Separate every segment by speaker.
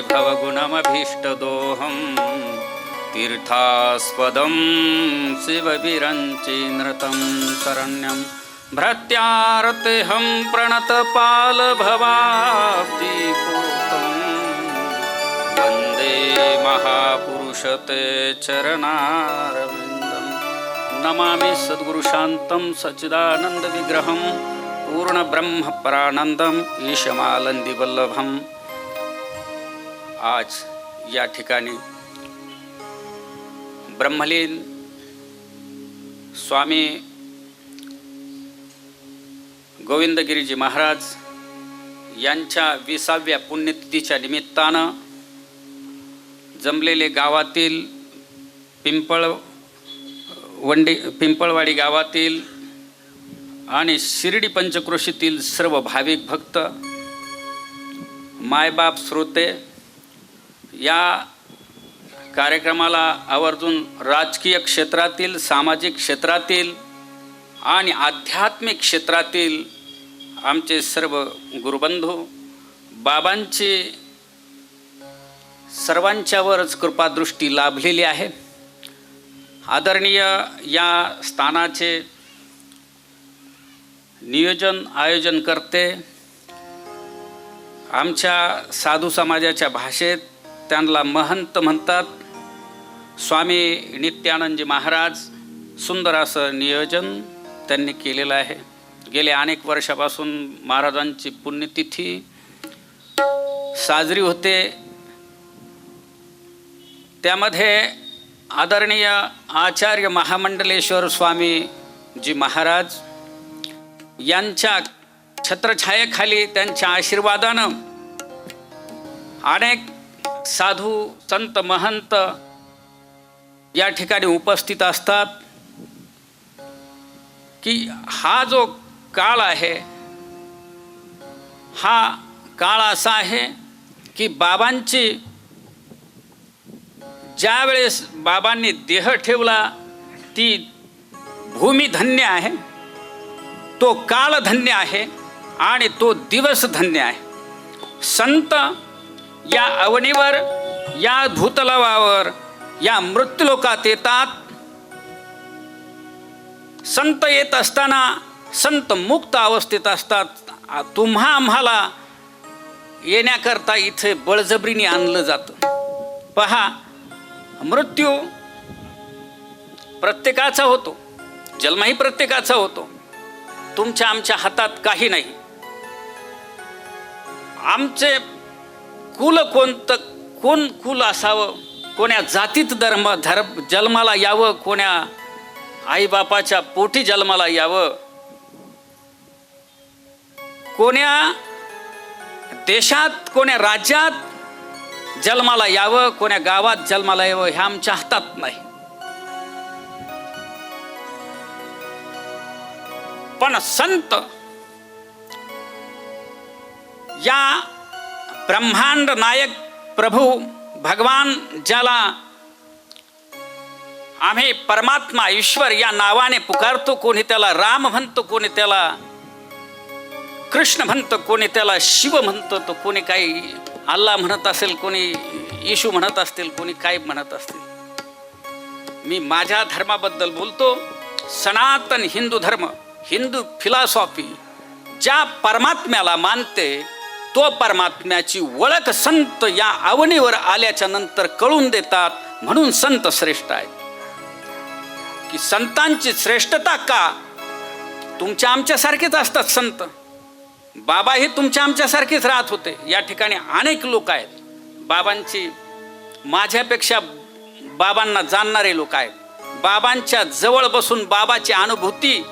Speaker 1: परिभवगुणमभीष्टदोहम् तीर्थास्पदं शिवविरञ्चिनृतं शरण्यं भ्रत्यार्तिहं प्रणतपालभवाब्धिपूतं वन्दे महापुरुषते चरणारविन्दं। नमामि सद्गुरुशान्तं सच्चिदानन्दविग्रहं पूर्णब्रह्मपरानन्दम् ईशमालन्दिवल्लभम्। आज या ठिकाणी ब्रह्मलीन स्वामी गोविंदगिरीजी महाराज यांच्या विसाव्या पुण्यतिथीच्या निमित्तानं जमलेले गावातील पिंपळ वंडी पिंपळवाडी गावातील आणि शिर्डी पंचक्रोशीतील सर्व भाविक भक्त मायबाप श्रोते या कार्यक्रमाला आवर्जून राजकीय क्षेत्रातील सामाजिक क्षेत्रातील आणि आध्यात्मिक क्षेत्रातील आमचे सर्व गुरुबंधू बाबांची सर्वांच्यावरच कृपादृष्टी लाभलेली आहे. आदरणीय या स्थानाचे नियोजन आयोजन करते आमच्या साधू समाजाच्या भाषेत त्यांना महंत म्हणतात. स्वामी नित्यानंदजी महाराज सुंदर असं नियोजन त्यांनी केलेलं आहे. गेल्या अनेक वर्षापासून महाराजांची पुण्यतिथी साजरी होते. त्यामध्ये आदरणीय आचार्य महामंडलेश्वर स्वामी जी महाराज यांच्या छत्रछायेखाली त्यांच्या आशीर्वादानं अनेक साधू संत महंत या ठिकाणी उपस्थित असतात की हा जो काळ आहे हा काळ असा आहे की बाबांची ज्या वेळेस बाबांनी देह ठेवला ती भूमी धन्य आहे तो काळ धन्य आहे आणि तो दिवस धन्य आहे. संत या अवनीवर या भूतलावावर या मृत्यूलोकात येतात. संत येत असताना संत मुक्त अवस्थेत असतात. तुम्हा आम्हाला येण्याकरता इथे बळजबरीने आणलं जातं. पहा मृत्यू प्रत्येकाचा होतो. जन्मही प्रत्येकाचा होतो. तुमच्या आमच्या हातात काही नाही. आमचे कुल कोणतं कोण कुल असावं? कोण्या जातीत धर्म धर्म जन्माला यावं? कोण्या आईबापाच्या पोटी जन्माला यावं? कोण्या देशात कोण्या राज्यात जन्माला यावं? कोण्या गावात जन्माला यावं? हे आमच्या हातात नाही. पण संत या ब्रह्मांड नायक प्रभू भगवान ज्याला आम्ही परमात्मा ईश्वर या नावाने पुकारतो कोणी त्याला राम म्हणतो कोणी त्याला कृष्ण म्हणतो कोणी त्याला शिव म्हणतो तो कोणी काही अल्ला म्हणत असेल कोणी येशू म्हणत असतील कोणी काय म्हणत असतील. मी माझ्या धर्माबद्दल बोलतो. सनातन हिंदू धर्म हिंदू फिलॉसॉफी ज्या परमात्म्याला मानते तो परमात्म्याची ओळख संत या अवनीवर आल्याच्यानंतर कळून देतात म्हणून संत श्रेष्ठ आहेत. की संतांची श्रेष्ठता का? तुमच्या आमच्यासारखेच असतात संत. बाबा हे तुमच्या आमच्यासारखेच राहत होते. या ठिकाणी अनेक लोक आहेत. बाबांची माझ्यापेक्षा बाबांना जाणणारे लोक आहेत. बाबांच्या जवळ बसून बाबाची अनुभूती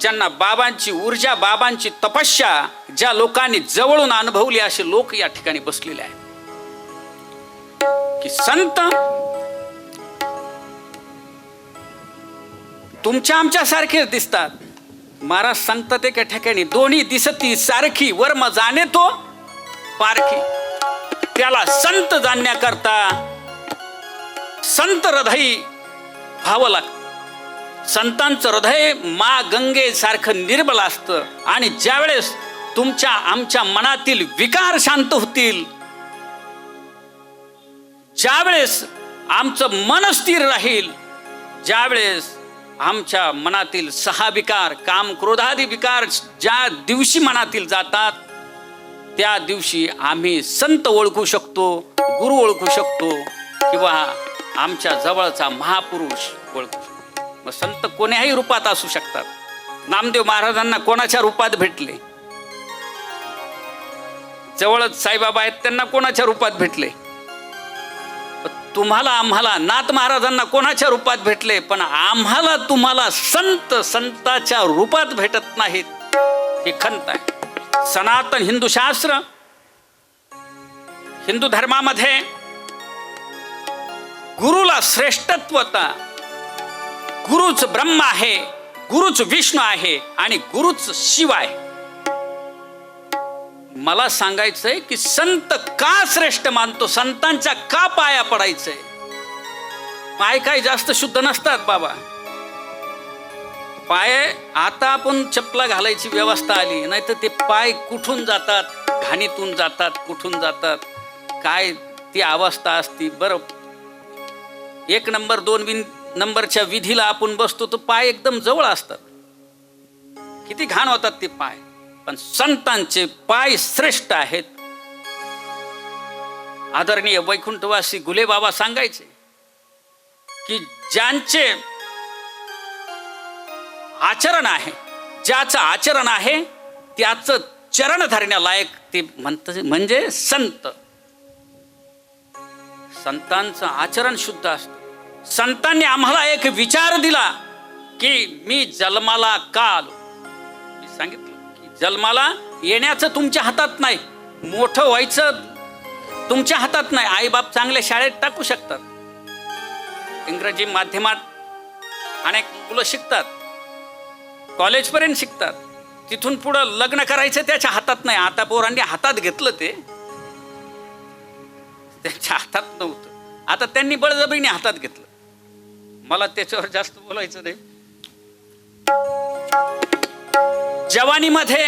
Speaker 1: ज्यांना बाबांची ऊर्जा बाबांची तपस्या ज्या लोकांनी जवळून अनुभवली असे लोक या ठिकाणी बसलेले आहेत. की संत तुमच्या आमच्या सारखेच दिसतात. महाराज सांगतात एका ठिकाणी दोन्ही दिसती सारखी वर्म जाणे तो पारखी. त्याला संत जाणण्याकरता संत हृदय व्हावं लागतं. संतांचं हृदय मा गंगेसारखं निर्मल असतं. आणि ज्यावेळेस तुमच्या आमच्या मनातील विकार शांत होतील ज्यावेळेस आमचं मन स्थिर राहील ज्यावेळेस आमच्या मनातील सहा विकार काम क्रोधादी विकार ज्या दिवशी मनातील जातात त्या दिवशी आम्ही संत ओळखू शकतो गुरु ओळखू शकतो किंवा आमच्या जवळचा महापुरुष ओळखू शकतो. मग संत कोण्याही रूपात असू शकतात. नामदेव महाराजांना कोणाच्या रूपात भेटले? जवळच साईबाबा आहेत त्यांना कोणाच्या रूपात भेटले? तुम्हाला आम्हाला नाथ महाराजांना कोणाच्या रूपात भेटले? पण आम्हाला तुम्हाला संत संताच्या रूपात भेटत नाहीत. ही खंत आहे. सनातन हिंदू शास्त्र हिंदू धर्मामध्ये गुरुला श्रेष्ठत्वता गुरुच ब्रह्म आहे गुरुच विष्णू आहे आणि गुरुच शिव आहे. मला सांगायचंय की संत का श्रेष्ठ मानतो? संतांच्या का पाया पडायचंय? पाय काय जास्त शुद्ध नसतात बाबा. पाय आता आपण चपला घालायची व्यवस्था आली नाही तर ते पाय कुठून जातात? घाणीतून जातात कुठून जातात? काय ती अवस्था असती? बरं. एक नंबर दोन बिन नंबरच्या विधीला आपण बसतो तर पाय एकदम जवळ असतात. किती घाण होतात ते पाय. पण संतांचे पाय श्रेष्ठ आहेत. आदरणीय वैकुंठवासी गुलेबाबा सांगायचे की ज्यांचे आचरण आहे ज्याचं आचरण आहे त्याचं चरण धरण्यालायक ते म्हणत म्हणजे संत. संतांचं आचरण शुद्ध असतं. संतांनी आम्हाला एक विचार दिला की मी जन्माला का आलो? मी सांगितलं की जन्माला येण्याचं तुमच्या हातात नाही मोठं व्हायचं तुमच्या हातात नाही. आईबाप चांगल्या शाळेत टाकू शकतात. इंग्रजी माध्यमात अनेक मुलं शिकतात. कॉलेजपर्यंत शिकतात. तिथून पुढं लग्न करायचं त्याच्या हातात नाही. आता पोरांनी हातात घेतलं ते. त्यांच्या हातात नव्हतं. आता त्यांनी बळजबरीने हातात घेतलं. मला त्याच्यावर जास्त बोलायचं नाही. जवानीमध्ये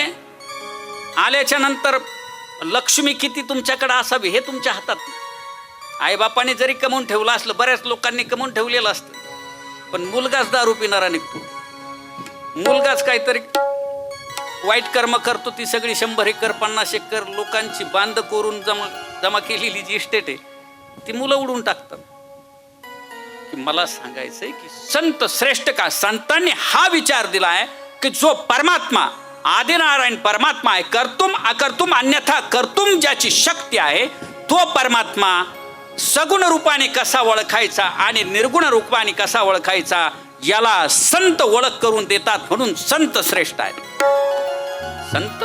Speaker 1: आल्याच्यानंतर लक्ष्मी किती तुमच्याकडे असावी हे तुमच्या हातात आईबापाने जरी कमवून ठेवलं असलं बऱ्याच लोकांनी कमवून ठेवलेलं असतं. पण मुलगाच दारू पिणारा निघतो. मुलगाच काहीतरी वाईट कर्म करतो ती सगळी शंभर एकर पन्नास एकर लोकांची बांध करून जमा जमा केलेली जी इस्टेट आहे ती मुलं उडून टाकतात. की मला सांगायचंय की संत श्रेष्ठ का? संतांनी हा विचार दिला आहे की जो परमात्मा आदिनारायण परमात्मा आहे कर्तुम अकर्तुम अन्यथा कर्तुम ज्याची शक्ती आहे तो परमात्मा सगुण रूपाने कसा ओळखायचा आणि निर्गुण रूपाने कसा ओळखायचा याला संत ओळख करून देतात म्हणून संत श्रेष्ठ आहेत. संत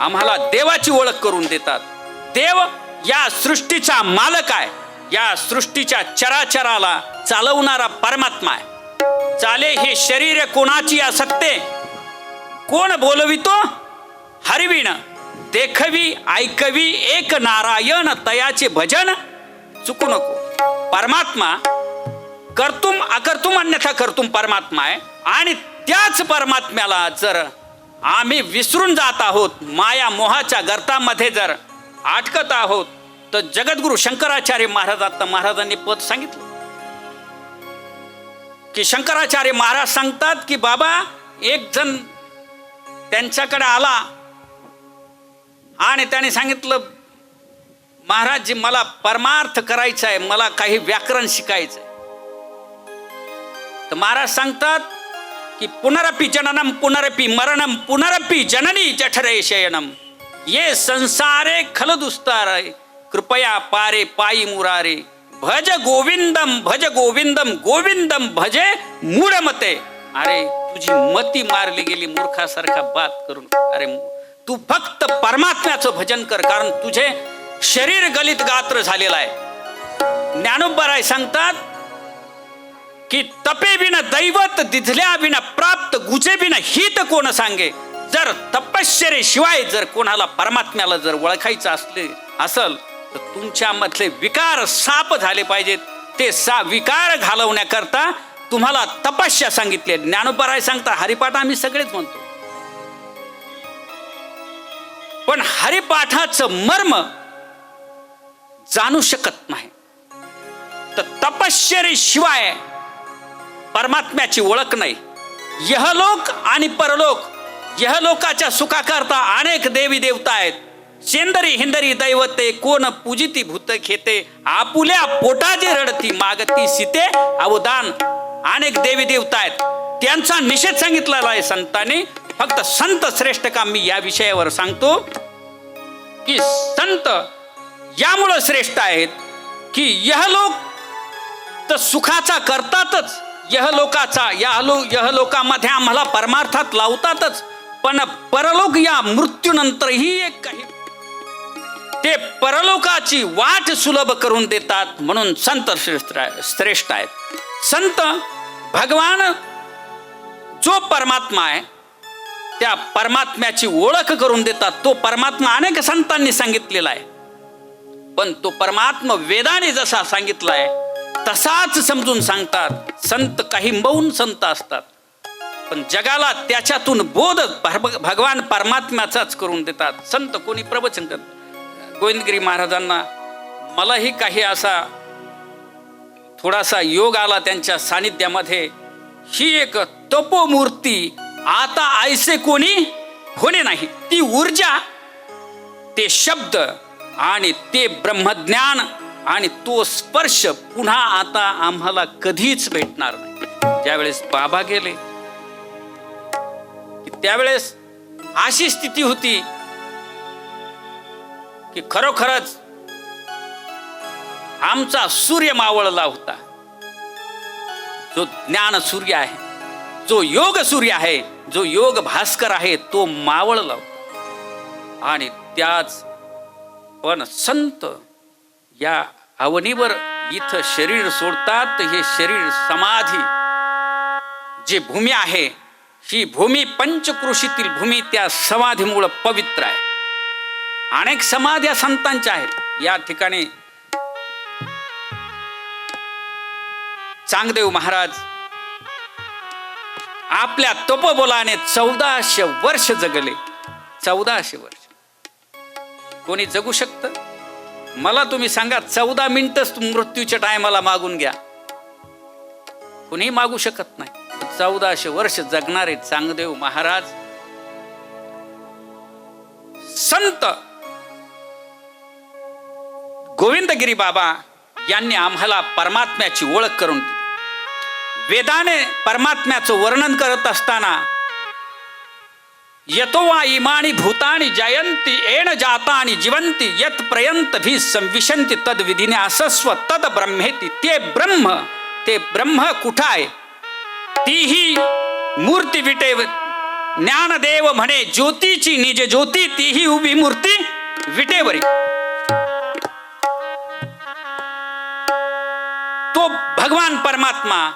Speaker 1: आम्हाला देवाची ओळख करून देतात. देव या सृष्टीचा मालक आहे. या सृष्टीच्या चराचराला चालवणारा परमात्मा आहे. चाले हे शरीर कोणाची असत्ते कोण बोलवितो? हरविण देखवी ऐकवी एक नारायण तयाचे भजन? चुकू नको. परमात्मा करतुम अकर्तुम अन्यथा करतुम परमात्मा आहे. आणि त्याच परमात्म्याला जर आम्ही विसरून जात आहोत माया मोहाच्या गर्तामध्ये जर अटकत आहोत तर जगद्गुरु शंकराचार्य महाराजांना महाराजांनी पद सांगितलं. की शंकराचार्य महाराज सांगतात की बाबा एक जण त्यांच्याकडे आला आणि त्याने सांगितलं महाराज जी मला परमार्थ करायचा आहे मला काही व्याकरण शिकायचं तर महाराज सांगतात की पुनरपि जननम पुनरपि मरणम पुनरपि जननी जठरे शयनम. ये संसारे खल दुस्तार कृपया पारे पायी मुरारे भज गोविंदम भज गोविंदम गोविंदम भजे मूढमते अरे तुझी मती मारली गेली मूर्खासारखा बात करून. अरे तू फक्त परमात्म्याचं भजन कर कारण तुझे शरीर गलित गात्र झालेलं आहे. ज्ञानोबराय सांगतात की तपे बिना दैवत दिधल्या बिना प्राप्त गुजे बिना हित कोण सांगे? जर तपश्चरे शिवाय जर कोणाला परमात्म्याला जर ओळखायचं असले असल तर तुमच्यामधले विकार साप झाले पाहिजेत. ते सा विकार घालवण्याकरता तुम्हाला तपस्या सांगितली ज्ञानोपराय सांगता हरिपाठ आम्ही सगळेच म्हणतो. पण हरिपाठाचं मर्म जाणू शकत नाही. तर तपश्चर्याशिवाय परमात्म्याची ओळख नाही. यहलोक आणि परलोक यहलोकाच्या सुखाकरता अनेक देवी देवता आहेत. शेंदरी हिंदरी दैवते कोण पूजिती भूत खेते आपुल्या पोटाचे रडती मागती सीते अवदान अनेक देवी देवता आहेत. त्यांचा निषेध सांगितलेला आहे संतांनी. फक्त संत श्रेष्ठ काम मी या विषयावर सांगतो? की संत यामुळं श्रेष्ठ आहेत की यह लोक तर सुखाचा करतातच. यह लोकाचा या लो यहलोकामध्ये आम्हाला परमार्थात लावतातच. पण परलोक या मृत्यूनंतरही एक काही ते परलोकाची वाट सुलभ करून देतात म्हणून संत श्रेष्ठ श्रेष्ठ आहेत. संत भगवान जो परमात्मा आहे त्या परमात्म्याची ओळख करून देतात. तो परमात्मा अनेक संतांनी सांगितलेला आहे. पण तो परमात्मा वेदाने जसा सांगितला आहे तसाच समजून सांगतात. संत काही मौन संत असतात. पण जगाला त्याच्यातून बोध भगवान परमात्म्याचाच करून देतात. संत कोणी प्रवचन करतात गोविंदगिरी महाराजांना मलाही काही असा थोडासा योग आला त्यांच्या सानिध्यामध्ये. ही एक तपोमूर्ती आता ऐसे कोणी होणे नाही. ती ऊर्जा ते शब्द आणि ते ब्रह्मज्ञान आणि तो स्पर्श पुन्हा आता आम्हाला कधीच भेटणार नाही. ज्यावेळेस बाबा गेले त्यावेळेस अशी स्थिती होती की खरोखरच आमचा सूर्य मावळला होता. जो ज्ञान सूर्य आहे जो योग सूर्य आहे जो योग भास्कर आहे तो मावळला होता. आणि त्याच पण संत या अवनीवर इथं शरीर सोडतात हे शरीर समाधी जी भूमी आहे ही भूमी पंचकृषीतील भूमी त्या समाधीमुळं पवित्र आहे. अनेक समाध्या संतांच्या आहेत. या ठिकाणी चांगदेव महाराज आपल्या तोपबोलाने चौदाशे वर्ष जगले. चौदाशे वर्ष. कोणी जगू शकतं? मला तुम्ही सांगा चौदा मिनिटच मृत्यूच्या टायमाला मागून घ्या. कुणी मागू शकत नाही. चौदाशे वर्ष जगणारे चांगदेव महाराज संत गोविंदगिरी बाबा यांनी आम्हाला परमात्म्याची ओळख करून दिली. वेदाने परमात्म्याचं वर्णन करत असताना यतो वा इमानी भूतानी जयंती एण जाता आणि जिवंती यत प्रयंत भी संविशंती तद विधीने असस्व तद ब्रह्मेती ते ब्रह्म ते ब्रह्म कुठं आहे तीही मूर्ती विटे ज्ञानदेव म्हणे ज्योतीची निज ज्योती तीही उभी मूर्ती विटेवरी. भगवान परमात्मा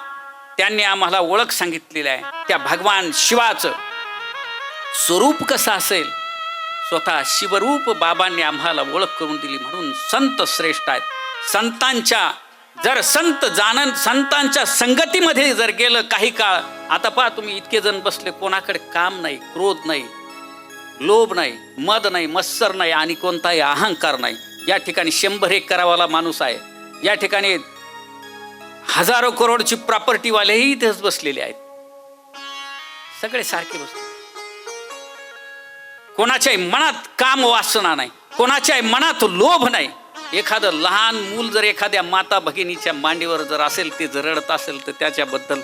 Speaker 1: त्यांनी आम्हाला ओळख सांगितलेली आहे. त्या भगवान शिवाचं स्वरूप कसं असेल? स्वतः शिवरूप बाबांनी आम्हाला ओळख करून दिली म्हणून संत श्रेष्ठ आहेत. संतांच्या जर संत जानन संतांच्या संगतीमध्ये जर गेलं काही काळ आता पहा तुम्ही इतके जण बसले कोणाकडे काम नाही क्रोध नाही लोभ नाही मद नाही मत्सर नाही आणि कोणताही अहंकार नाही. या ठिकाणी शंभर एक करावाला माणूस आहे. या ठिकाणी हजारो करोडची प्रॉपर्टीवालेही इथेच बसलेले आहेत. सगळे सारखे बसले. कोणाच्याही मनात काम वासना नाही कोणाच्याही मनात लोभ नाही. एखादं लहान मूल जर एखाद्या माता भगिनीच्या मांडीवर जर असेल ते जर रडत असेल तर त्याच्याबद्दल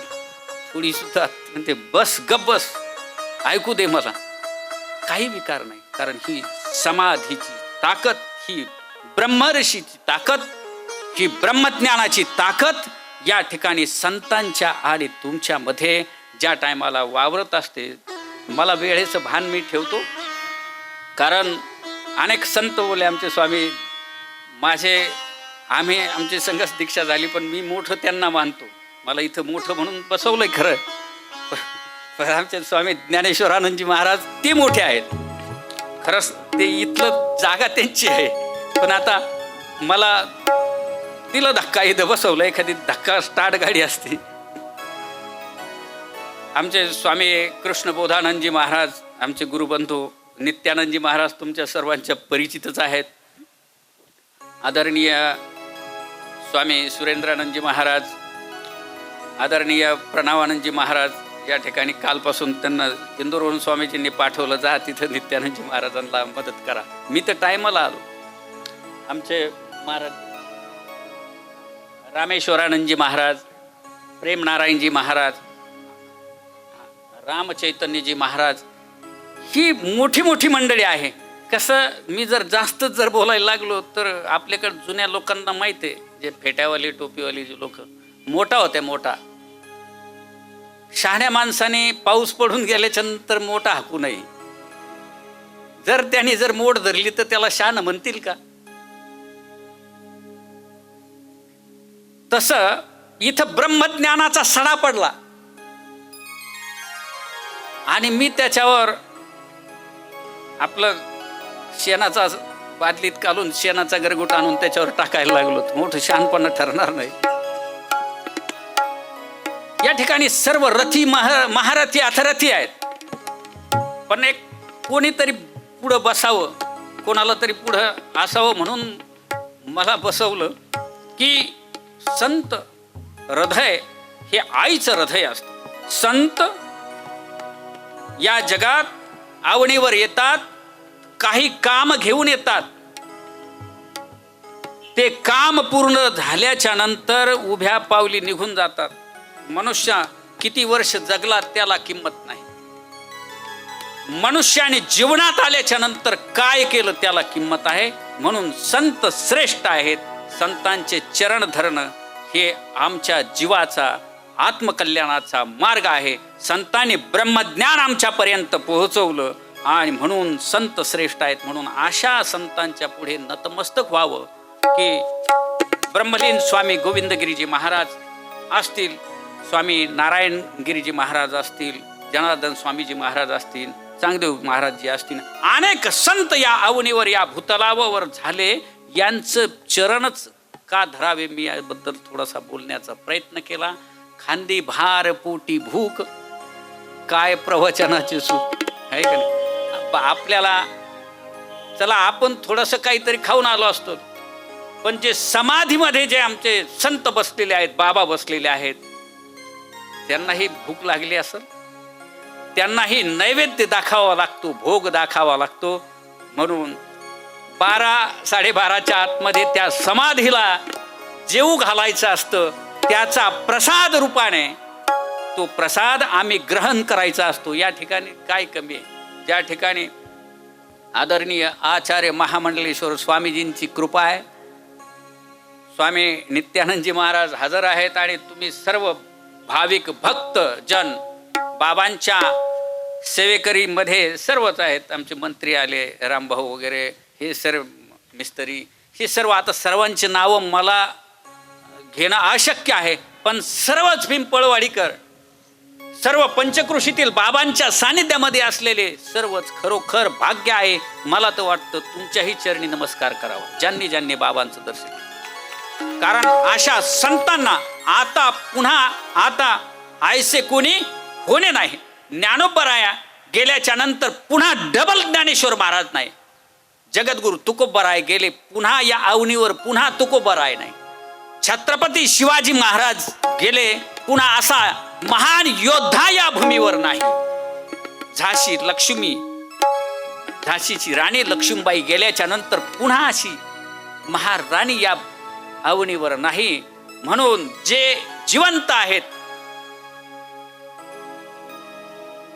Speaker 1: थोडी सुद्धा म्हणते बस गब्बस ऐकू दे मला. काही विकार नाही कारण ही समाधीची ताकद ही ब्रह्मऋषीची ताकद ही ब्रह्मज्ञानाची ताकद या ठिकाणी संतांच्या आणि तुमच्यामध्ये ज्या टायमाला वावरत असते मला वेळेचं भान मी ठेवतो. कारण अनेक संत बोले आमचे स्वामी माझे आम्ही आमची संघर्ष दीक्षा झाली पण मी मोठं त्यांना मानतो. मला इथं मोठं म्हणून बसवलंय खरं. पण आमचे स्वामी ज्ञानेश्वरानंदजी महाराज ते मोठे आहेत. खरंच ते इथलं जागा त्यांची आहे. पण आता मला तिला धक्का इथं बसवलं एखादी धक्का स्टार्ट गाडी असते. आमचे स्वामी कृष्णबोधानंदजी महाराज आमचे गुरुबंधू नित्यानंदजी महाराज तुमच्या सर्वांच्या परिचितच आहेत. आदरणीय स्वामी सुरेंद्रानंदजी महाराज आदरणीय प्रणवानंदजी महाराज या ठिकाणी कालपासून त्यांना इंदोरवरून स्वामीजींनी पाठवलं जा तिथं नित्यानंदजी महाराजांना मदत करा. मी तर टायमाला आलो. आमचे महाराज रामेश्वरानंदजी महाराज प्रेमनारायणजी महाराज रामचैतन्यजी महाराज ही मोठी मोठी मंडळी आहे. कसं मी जर जास्त जर बोलायला लागलो तर आपल्याकडे जुन्या लोकांना माहिती आहे जे फेट्यावाली टोपीवाली जे लोक मोठा होते मोठा. शहाण्या माणसाने पाऊस पडून गेल्याच्यानंतर मोठा हाकू नये जर त्याने जर मोड धरली तर त्याला शान म्हणतील का? तसं इथं ब्रह्मज्ञानाचा सडा पडला. आणि मी त्याच्यावर आपलं शेणाचा बादलीत घालून शेणाचा गरगुट आणून त्याच्यावर टाकायला लागलो. मोठं शहाणपणा ठरणार नाही. या ठिकाणी सर्व रथी महा महारथी अथरथी आहेत. पण एक कोणीतरी पुढं बसावं कोणाला तरी पुढं असावं म्हणून मला बसवलं की संत हृदय हे आईचं हृदय असतं. संत या जगात आवणीवर येतात काही काम घेऊन येतात. ते काम पूर्ण झाल्याच्यानंतर उभ्या पावली निघून जातात. मनुष्य किती वर्ष जगला त्याला किंमत नाही. मनुष्याने जीवनात आल्याच्यानंतर काय केलं त्याला किंमत आहे? म्हणून संत श्रेष्ठ आहेत. संतांचे चरण धरणं हे आमच्या जीवाचा आत्मकल्याणाचा मार्ग आहे. संतांनी ब्रह्मज्ञान आमच्यापर्यंत पोहोचवलं आणि म्हणून संत श्रेष्ठ आहेत म्हणून अशा संतांच्या पुढे नतमस्तक व्हावं की ब्रह्मलीन स्वामी गोविंदगिरीजी महाराज असतील स्वामी नारायणगिरीजी महाराज असतील जनार्दन स्वामीजी महाराज असतील चांगदेव महाराजजी असतील. अनेक संत या अवनीवर या भूतलावावर झाले. यांचं चरणच का धरावे? मी याबद्दल थोडासा बोलण्याचा प्रयत्न केला. खांदी भार पोटी भूक. काय प्रवचनाचे सुख? आहे का नाही? ब- आपल्याला चला आपण थोडंसं काहीतरी खाऊन आलो असतो. पण जे समाधीमध्ये जे आमचे संत बसलेले आहेत बाबा बसलेले आहेत त्यांनाही भूक लागली असेल? त्यांनाही नैवेद्य दाखावा लागतो भोग दाखावा लागतो. म्हणून बारा साडेबाराच्या आतमध्ये त्या समाधीला जेऊ घालायचं असतं त्याचा प्रसाद रूपाने तो प्रसाद आम्ही ग्रहण करायचा असतो. या ठिकाणी काय कमी आहे? ज्या ठिकाणी आदरणीय आचार्य महामंडलेश्वर स्वामीजींची कृपा आहे. स्वामी नित्यानंदजी महाराज हजर आहेत आणि तुम्ही सर्व भाविक भक्त जन बाबांच्या सेवेकरीमध्ये सर्वच आहेत. आमचे मंत्री आले रामभाऊ वगैरे हे सर्व मिस्त्री हे सर्व आता सर्वांची नावं मला घेणं अशक्य आहे. पण सर्वच पिंपळवाडीकर सर्व पंचकृषीतील बाबांच्या सानिध्यामध्ये असलेले सर्वच खरोखर भाग्य आहे. मला तर वाटतं तुमच्याही चरणी नमस्कार करावा. ज्यांनी ज्यांनी बाबांचं दर्शन कारण अशा संतांना आता पुन्हा आता आयसे कोणी होणे नाही. ज्ञानोपराया गेल्याच्यानंतर पुन्हा डबल ज्ञानेश्वर महाराज नाही. जगद्गुरु तुकोबराय गेले. पुन्हा या अवनीवर पुन्हा तुकोबराय नाही. छत्रपती शिवाजी महाराज गेले. पुन्हा असा महान योद्धा या भूमीवर नाही. झाशी लक्ष्मी झाशीची राणी लक्ष्मीबाई गेल्याच्यानंतर पुन्हा अशी महाराणी या अवनीवर नाही. म्हणून जे जिवंत आहेत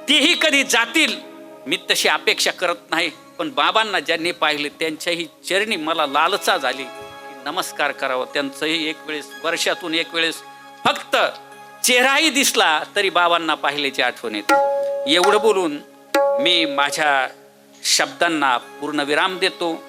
Speaker 1: तेही कधी जातील? मी तशी अपेक्षा करत नाही पण बाबांना ज्यांनी पाहिले त्यांच्याही चरणी मला लालसा झाली. की नमस्कार करावा. त्यांचंही एक वेळेस वर्षातून एक वेळेस फक्त चेहराही दिसला तरी बाबांना पाहिल्याची आठवण येते. एवढं बोलून मी माझ्या शब्दांना पूर्ण विराम देतो.